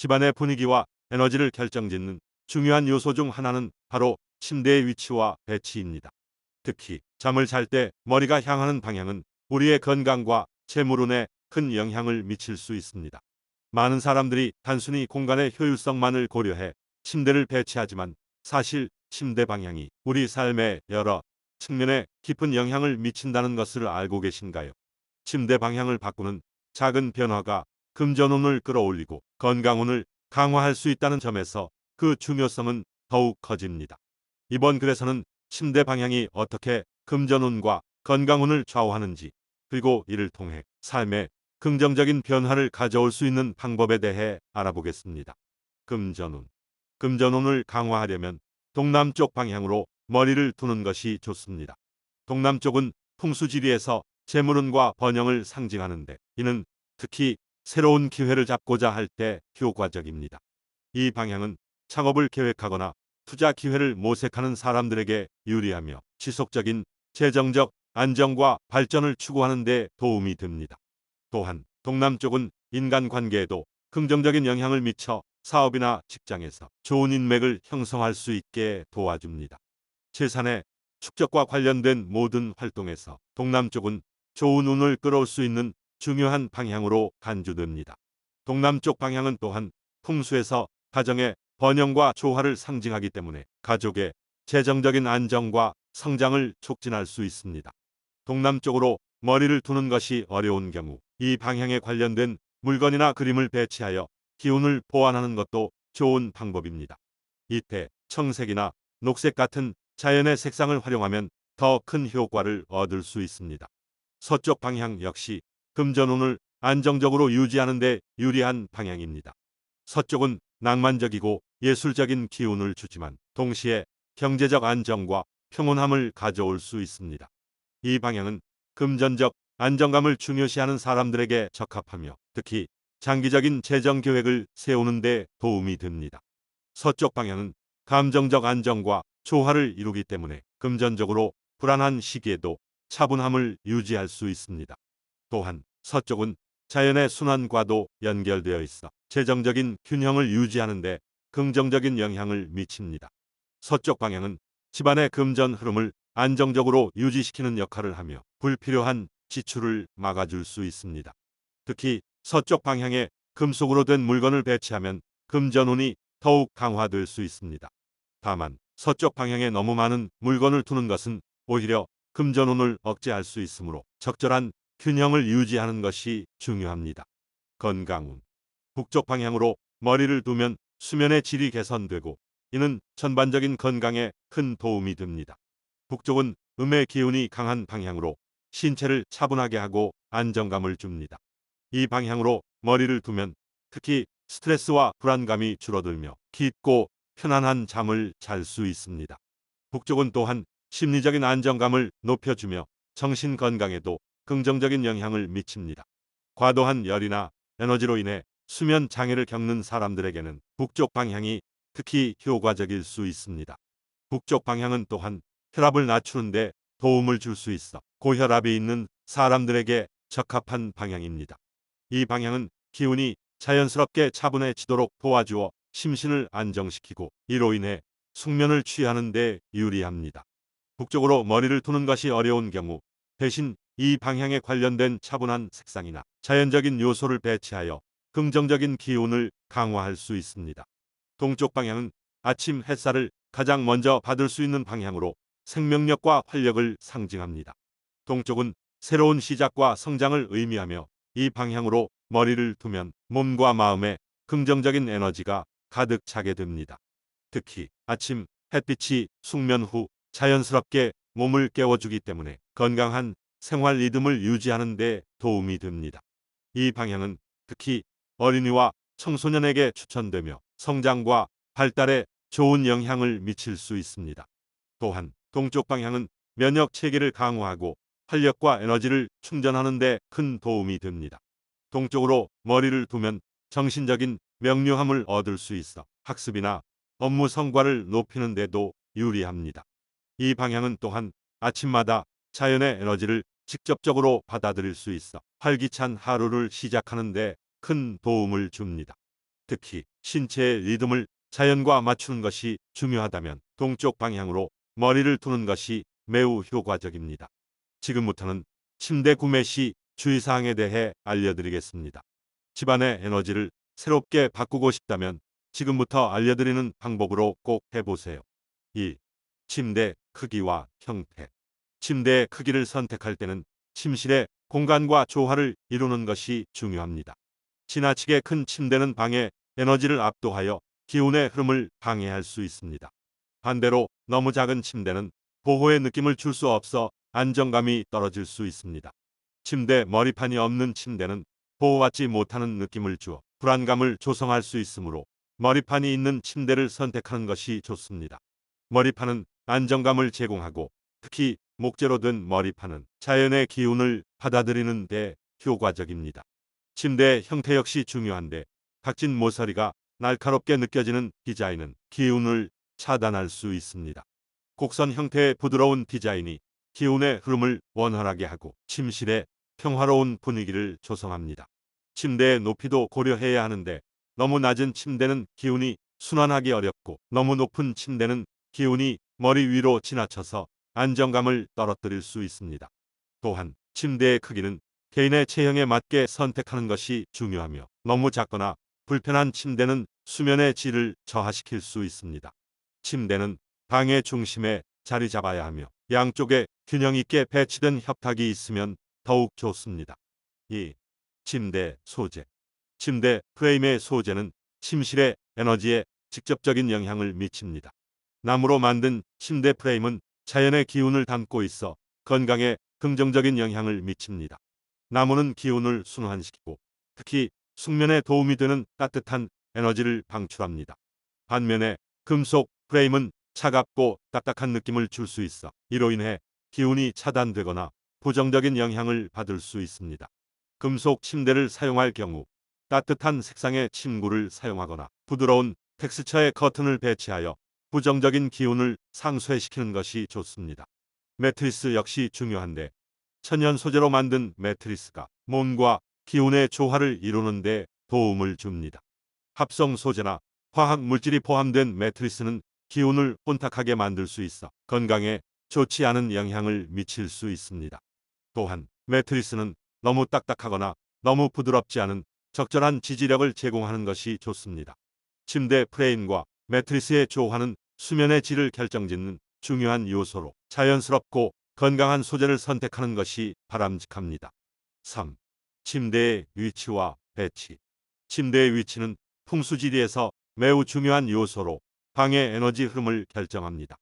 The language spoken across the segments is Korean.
집안의 분위기와 에너지를 결정짓는 중요한 요소 중 하나는 바로 침대의 위치와 배치입니다. 특히 잠을 잘 때 머리가 향하는 방향은 우리의 건강과 재물운에 큰 영향을 미칠 수 있습니다. 많은 사람들이 단순히 공간의 효율성만을 고려해 침대를 배치하지만 사실 침대 방향이 우리 삶의 여러 측면에 깊은 영향을 미친다는 것을 알고 계신가요? 침대 방향을 바꾸는 작은 변화가 금전운을 끌어올리고 건강운을 강화할 수 있다는 점에서 그 중요성은 더욱 커집니다. 이번 글에서는 침대 방향이 어떻게 금전운과 건강운을 좌우하는지 그리고 이를 통해 삶에 긍정적인 변화를 가져올 수 있는 방법에 대해 알아보겠습니다. 금전운 금전운을 강화하려면 동남쪽 방향으로 머리를 두는 것이 좋습니다. 동남쪽은 풍수지리에서 재물운과 번영을 상징하는데 이는 특히 새로운 기회를 잡고자 할 때 효과적입니다. 이 방향은 창업을 계획하거나 투자 기회를 모색하는 사람들에게 유리하며 지속적인 재정적 안정과 발전을 추구하는 데 도움이 됩니다. 또한 동남쪽은 인간관계에도 긍정적인 영향을 미쳐 사업이나 직장에서 좋은 인맥을 형성할 수 있게 도와줍니다. 재산의 축적과 관련된 모든 활동에서 동남쪽은 좋은 운을 끌어올 수 있는 중요한 방향으로 간주됩니다. 동남쪽 방향은 또한 풍수에서 가정의 번영과 조화를 상징하기 때문에 가족의 재정적인 안정과 성장을 촉진할 수 있습니다. 동남쪽으로 머리를 두는 것이 어려운 경우 이 방향에 관련된 물건이나 그림을 배치하여 기운을 보완하는 것도 좋은 방법입니다. 이때 청색이나 녹색 같은 자연의 색상을 활용하면 더 큰 효과를 얻을 수 있습니다. 서쪽 방향 역시 금전운을 안정적으로 유지하는 데 유리한 방향입니다. 서쪽은 낭만적이고 예술적인 기운을 주지만 동시에 경제적 안정과 평온함을 가져올 수 있습니다. 이 방향은 금전적 안정감을 중요시하는 사람들에게 적합하며 특히 장기적인 재정 계획을 세우는 데 도움이 됩니다. 서쪽 방향은 감정적 안정과 조화를 이루기 때문에 금전적으로 불안한 시기에도 차분함을 유지할 수 있습니다. 또한 서쪽은 자연의 순환과도 연결되어 있어 재정적인 균형을 유지하는 데 긍정적인 영향을 미칩니다. 서쪽 방향은 집안의 금전 흐름을 안정적으로 유지시키는 역할을 하며 불필요한 지출을 막아줄 수 있습니다. 특히 서쪽 방향에 금속으로 된 물건을 배치하면 금전운이 더욱 강화될 수 있습니다. 다만 서쪽 방향에 너무 많은 물건을 두는 것은 오히려 금전운을 억제할 수 있으므로 적절한 균형을 유지하는 것이 중요합니다. 건강운 북쪽 방향으로 머리를 두면 수면의 질이 개선되고 이는 전반적인 건강에 큰 도움이 됩니다. 북쪽은 음의 기운이 강한 방향으로 신체를 차분하게 하고 안정감을 줍니다. 이 방향으로 머리를 두면 특히 스트레스와 불안감이 줄어들며 깊고 편안한 잠을 잘 수 있습니다. 북쪽은 또한 심리적인 안정감을 높여주며 정신 건강에도 긍정적인 영향을 미칩니다. 과도한 열이나 에너지로 인해 수면 장애를 겪는 사람들에게는 북쪽 방향이 특히 효과적일 수 있습니다. 북쪽 방향은 또한 혈압을 낮추는데 도움을 줄 수 있어 고혈압이 있는 사람들에게 적합한 방향입니다. 이 방향은 기운이 자연스럽게 차분해지도록 도와주어 심신을 안정시키고 이로 인해 숙면을 취하는 데 유리합니다. 북쪽으로 머리를 두는 것이 어려운 경우 대신 이 방향에 관련된 차분한 색상이나 자연적인 요소를 배치하여 긍정적인 기운을 강화할 수 있습니다. 동쪽 방향은 아침 햇살을 가장 먼저 받을 수 있는 방향으로 생명력과 활력을 상징합니다. 동쪽은 새로운 시작과 성장을 의미하며 이 방향으로 머리를 두면 몸과 마음에 긍정적인 에너지가 가득 차게 됩니다. 특히 아침 햇빛이 숙면 후 자연스럽게 몸을 깨워주기 때문에 건강한 생활 리듬을 유지하는 데 도움이 됩니다. 이 방향은 특히 어린이와 청소년에게 추천되며 성장과 발달에 좋은 영향을 미칠 수 있습니다. 또한 동쪽 방향은 면역 체계를 강화하고 활력과 에너지를 충전하는 데 큰 도움이 됩니다. 동쪽으로 머리를 두면 정신적인 명료함을 얻을 수 있어 학습이나 업무 성과를 높이는 데도 유리합니다. 이 방향은 또한 아침마다 자연의 에너지를 직접적으로 받아들일 수 있어 활기찬 하루를 시작하는 데 큰 도움을 줍니다. 특히 신체의 리듬을 자연과 맞추는 것이 중요하다면 동쪽 방향으로 머리를 두는 것이 매우 효과적입니다. 지금부터는 침대 구매 시 주의사항에 대해 알려드리겠습니다. 집안의 에너지를 새롭게 바꾸고 싶다면 지금부터 알려드리는 방법으로 꼭 해보세요. 2. 침대 크기와 형태. 침대의 크기를 선택할 때는 침실의 공간과 조화를 이루는 것이 중요합니다. 지나치게 큰 침대는 방의 에너지를 압도하여 기운의 흐름을 방해할 수 있습니다. 반대로 너무 작은 침대는 보호의 느낌을 줄 수 없어 안정감이 떨어질 수 있습니다. 침대 머리판이 없는 침대는 보호받지 못하는 느낌을 주어 불안감을 조성할 수 있으므로 머리판이 있는 침대를 선택하는 것이 좋습니다. 머리판은 안정감을 제공하고 특히 목재로 된 머리판은 자연의 기운을 받아들이는 데 효과적입니다. 침대의 형태 역시 중요한데 각진 모서리가 날카롭게 느껴지는 디자인은 기운을 차단할 수 있습니다. 곡선 형태의 부드러운 디자인이 기운의 흐름을 원활하게 하고 침실에 평화로운 분위기를 조성합니다. 침대의 높이도 고려해야 하는데 너무 낮은 침대는 기운이 순환하기 어렵고 너무 높은 침대는 기운이 머리 위로 지나쳐서 안정감을 떨어뜨릴 수 있습니다. 또한 침대의 크기는 개인의 체형에 맞게 선택하는 것이 중요하며 너무 작거나 불편한 침대는 수면의 질을 저하시킬 수 있습니다. 침대는 방의 중심에 자리 잡아야 하며 양쪽에 균형 있게 배치된 협탁이 있으면 더욱 좋습니다. 2. 침대 소재. 침대 프레임의 소재는 침실의 에너지에 직접적인 영향을 미칩니다. 나무로 만든 침대 프레임은 자연의 기운을 담고 있어 건강에 긍정적인 영향을 미칩니다. 나무는 기운을 순환시키고 특히 숙면에 도움이 되는 따뜻한 에너지를 방출합니다. 반면에 금속 프레임은 차갑고 딱딱한 느낌을 줄 수 있어 이로 인해 기운이 차단되거나 부정적인 영향을 받을 수 있습니다. 금속 침대를 사용할 경우 따뜻한 색상의 침구를 사용하거나 부드러운 텍스처의 커튼을 배치하여 부정적인 기운을 상쇄시키는 것이 좋습니다. 매트리스 역시 중요한데 천연 소재로 만든 매트리스가 몸과 기운의 조화를 이루는 데 도움을 줍니다. 합성 소재나 화학 물질이 포함된 매트리스는 기운을 혼탁하게 만들 수 있어 건강에 좋지 않은 영향을 미칠 수 있습니다. 또한 매트리스는 너무 딱딱하거나 너무 부드럽지 않은 적절한 지지력을 제공하는 것이 좋습니다. 침대 프레임과 매트리스의 조화는 수면의 질을 결정짓는 중요한 요소로 자연스럽고 건강한 소재를 선택하는 것이 바람직합니다. 3. 침대의 위치와 배치. 침대의 위치는 풍수지리에서 매우 중요한 요소로 방의 에너지 흐름을 결정합니다.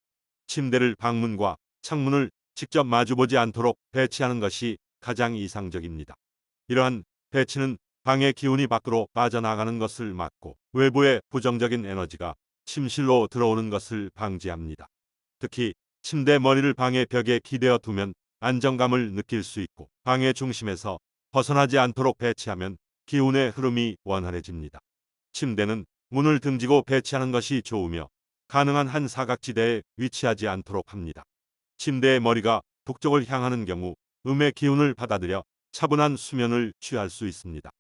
침대를 방문과 창문을 직접 마주보지 않도록 배치하는 것이 가장 이상적입니다. 이러한 배치는 방의 기운이 밖으로 빠져나가는 것을 막고 외부의 부정적인 에너지가 침실로 들어오는 것을 방지합니다. 특히 침대 머리를 방의 벽에 기대어 두면 안정감을 느낄 수 있고 방의 중심에서 벗어나지 않도록 배치하면 기운의 흐름이 원활해집니다. 침대는 문을 등지고 배치하는 것이 좋으며 가능한 한 사각지대에 위치하지 않도록 합니다. 침대의 머리가 북쪽을 향하는 경우 음의 기운을 받아들여 차분한 수면을 취할 수 있습니다.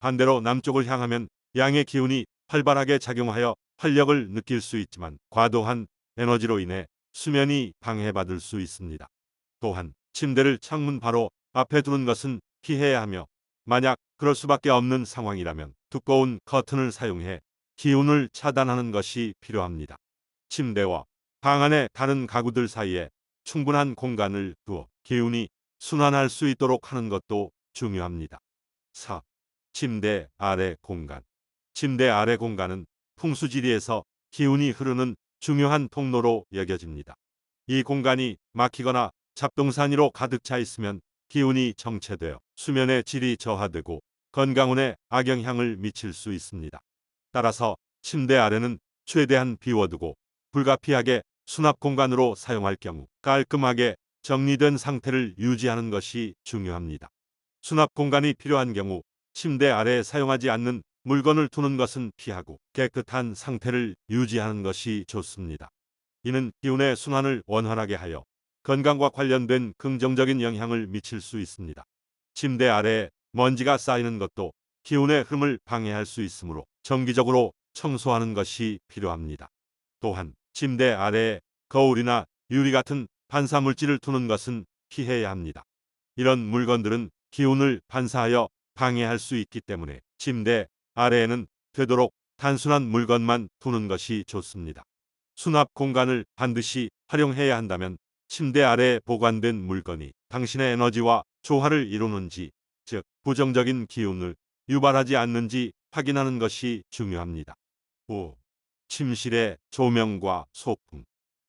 반대로 남쪽을 향하면 양의 기운이 활발하게 작용하여 활력을 느낄 수 있지만 과도한 에너지로 인해 수면이 방해받을 수 있습니다. 또한 침대를 창문 바로 앞에 두는 것은 피해야 하며 만약 그럴 수밖에 없는 상황이라면 두꺼운 커튼을 사용해 기운을 차단하는 것이 필요합니다. 침대와 방 안의 다른 가구들 사이에 충분한 공간을 두어 기운이 순환할 수 있도록 하는 것도 중요합니다. 4. 침대 아래 공간. 침대 아래 공간은 풍수지리에서 기운이 흐르는 중요한 통로로 여겨집니다. 이 공간이 막히거나 잡동사니로 가득 차 있으면 기운이 정체되어 수면의 질이 저하되고 건강운에 악영향을 미칠 수 있습니다. 따라서 침대 아래는 최대한 비워두고 불가피하게 수납 공간으로 사용할 경우 깔끔하게 정리된 상태를 유지하는 것이 중요합니다. 수납 공간이 필요한 경우 침대 아래에 사용하지 않는 물건을 두는 것은 피하고 깨끗한 상태를 유지하는 것이 좋습니다. 이는 기운의 순환을 원활하게 하여 건강과 관련된 긍정적인 영향을 미칠 수 있습니다. 침대 아래에 먼지가 쌓이는 것도 기운의 흐름을 방해할 수 있으므로 정기적으로 청소하는 것이 필요합니다. 또한 침대 아래에 거울이나 유리 같은 반사 물질을 두는 것은 피해야 합니다. 이런 물건들은 기운을 반사하여 방해할 수 있기 때문에 침대 아래에는 되도록 단순한 물건만 두는 것이 좋습니다. 수납 공간을 반드시 활용해야 한다면 침대 아래에 보관된 물건이 당신의 에너지와 조화를 이루는지, 즉 부정적인 기운을 유발하지 않는지 확인하는 것이 중요합니다. 5. 침실의 조명과 소품.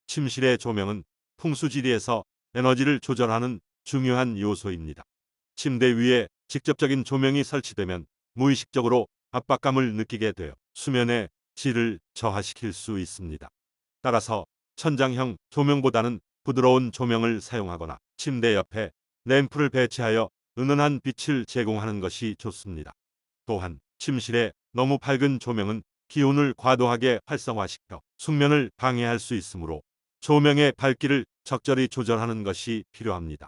침실의 조명은 풍수지리에서 에너지를 조절하는 중요한 요소입니다. 침대 위에 직접적인 조명이 설치되면 무의식적으로 압박감을 느끼게 되어 수면의 질을 저하시킬 수 있습니다. 따라서 천장형 조명보다는 부드러운 조명을 사용하거나 침대 옆에 램프를 배치하여 은은한 빛을 제공하는 것이 좋습니다. 또한 침실에 너무 밝은 조명은 기운을 과도하게 활성화시켜 숙면을 방해할 수 있으므로 조명의 밝기를 적절히 조절하는 것이 필요합니다.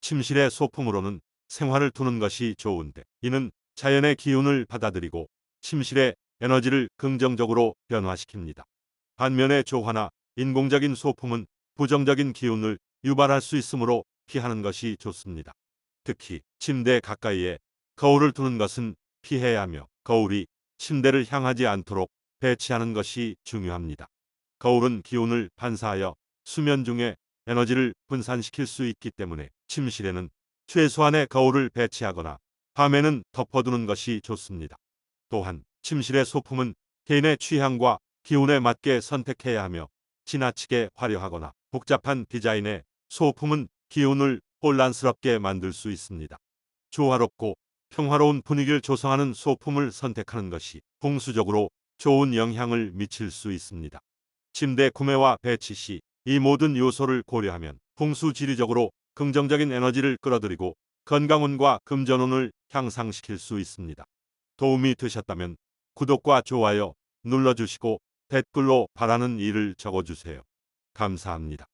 침실의 소품으로는 생활을 두는 것이 좋은데 이는 자연의 기운을 받아들이고 침실의 에너지를 긍정적으로 변화시킵니다. 반면에 조화나 인공적인 소품은 부정적인 기운을 유발할 수 있으므로 피하는 것이 좋습니다. 특히 침대 가까이에 거울을 두는 것은 피해야 하며 거울이 침대를 향하지 않도록 배치하는 것이 중요합니다. 거울은 기운을 반사하여 수면 중에 에너지를 분산시킬 수 있기 때문에 침실에는 최소한의 거울을 배치하거나 밤에는 덮어두는 것이 좋습니다. 또한 침실의 소품은 개인의 취향과 기운에 맞게 선택해야 하며 지나치게 화려하거나 복잡한 디자인의 소품은 기운을 혼란스럽게 만들 수 있습니다. 조화롭고 평화로운 분위기를 조성하는 소품을 선택하는 것이 풍수적으로 좋은 영향을 미칠 수 있습니다. 침대 구매와 배치 시 이 모든 요소를 고려하면 풍수지리적으로 긍정적인 에너지를 끌어들이고 건강운과 금전운을 향상시킬 수 있습니다. 도움이 되셨다면 구독과 좋아요 눌러주시고 댓글로 바라는 일을 적어주세요. 감사합니다.